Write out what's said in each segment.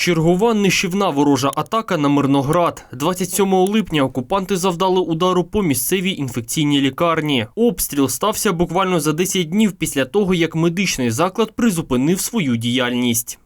Чергова нищівна ворожа атака на Мирноград. 27 липня окупанти завдали удару по місцевій інфекційній лікарні. Обстріл стався буквально за 10 днів після того, як медичний заклад призупинив свою діяльність.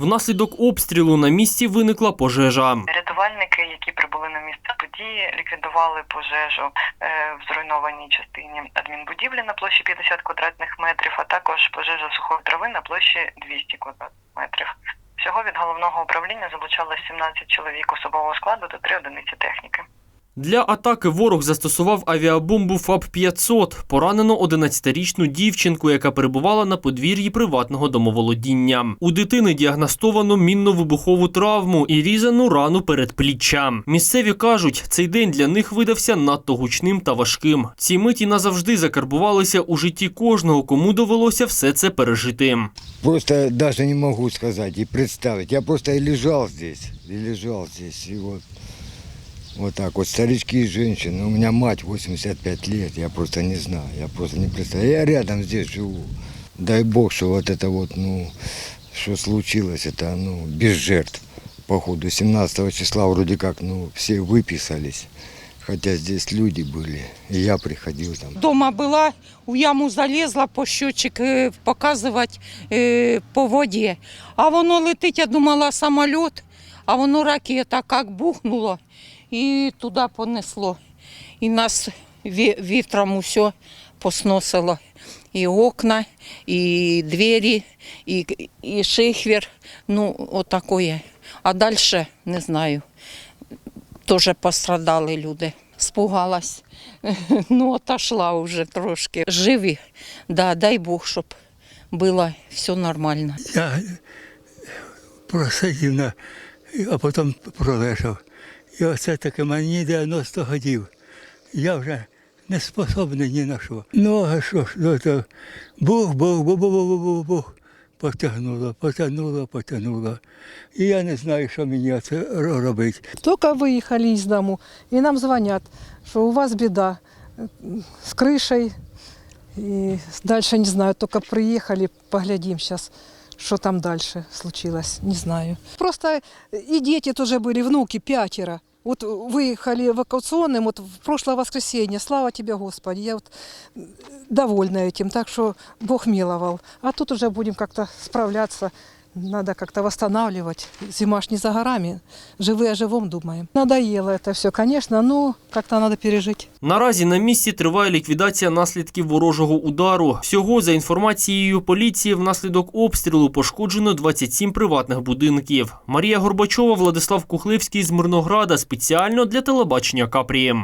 Внаслідок обстрілу на місці виникла пожежа. Рятувальники, які прибули на місце події, ліквідували пожежу е, в зруйнованій частині адмінбудівлі на площі 50 квадратних метрів, а також пожежа сухої трави на площі 200 квадратних метрів. Всього від головного управління залучалось 17 чоловік особового складу та 3 одиниці техніки. Для атаки ворог застосував авіабомбу ФАП-500. Поранено 11-річну дівчинку, яка перебувала на подвір'ї приватного домоволодіння. У дитини діагностовано мінно-вибухову травму і різану рану передпліччя. Місцеві кажуть, цей день для них видався надто гучним та важким. Ці миті назавжди закарбувалися у житті кожного, кому довелося все це пережити. Просто даже не могу сказать и представить. Я просто и лежал здесь, и лежал здесь, вот так вот, старички и женщины. У меня мать 85 лет, я просто не знаю, я просто не представляю. Я рядом здесь живу. Дай бог, что вот это вот, ну, что случилось, это, ну, без жертв. Походу, 17 числа вроде как, ну, все выписались. Хотя здесь люди были, и я приходил там. Дома была, у яму залезла по счетчик е, показувати е, по воді. А воно летить, я думала, самоліт, а воно ракета як бухнуло і туди понесло. І нас вітром усе посносило. І окна, і двері, і, і шихвер. Ну, отакое. А далі не знаю. Теж пострадали люди. Спугалась. Ну, отошла уже трошки. Живі. Да, дай Бог, щоб було все нормально. Я просидів, на, а потім пролежав. І оце таке мені 90 годів. Я вже не способний ні на що. Ну, а що ж, ну, то Бог, Бог, Бог, Бог, Бог, Бог, Бог. Потягнуло, потягнуло, потягнуло. І я не знаю, що мені це робити. Только выехали из дому, и нам звонят, что у вас беда э, с крышей. И дальше не знаю, только приехали, поглядим сейчас, что там дальше случилось, не знаю. Просто и дети тоже были, внуки, пятеро. Вот выехали эвакуационным вот в прошлое воскресенье. Слава тебе, Господи. Я вот м, довольна этим, так что Бог миловал. А тут уже будем как-то справляться. Надо как-то восстанавливать. Зима ж не за горами. Живые о живом думаем. Надоело это все, конечно, но как-то надо пережить. Наразі на місці триває ліквідація наслідків ворожого удару. Всього, за інформацією поліції, внаслідок обстрілу пошкоджено 27 приватних будинків. Марія Горбачова, Владислав Кухлевський з Мирнограда спеціально для телебачення Капрії.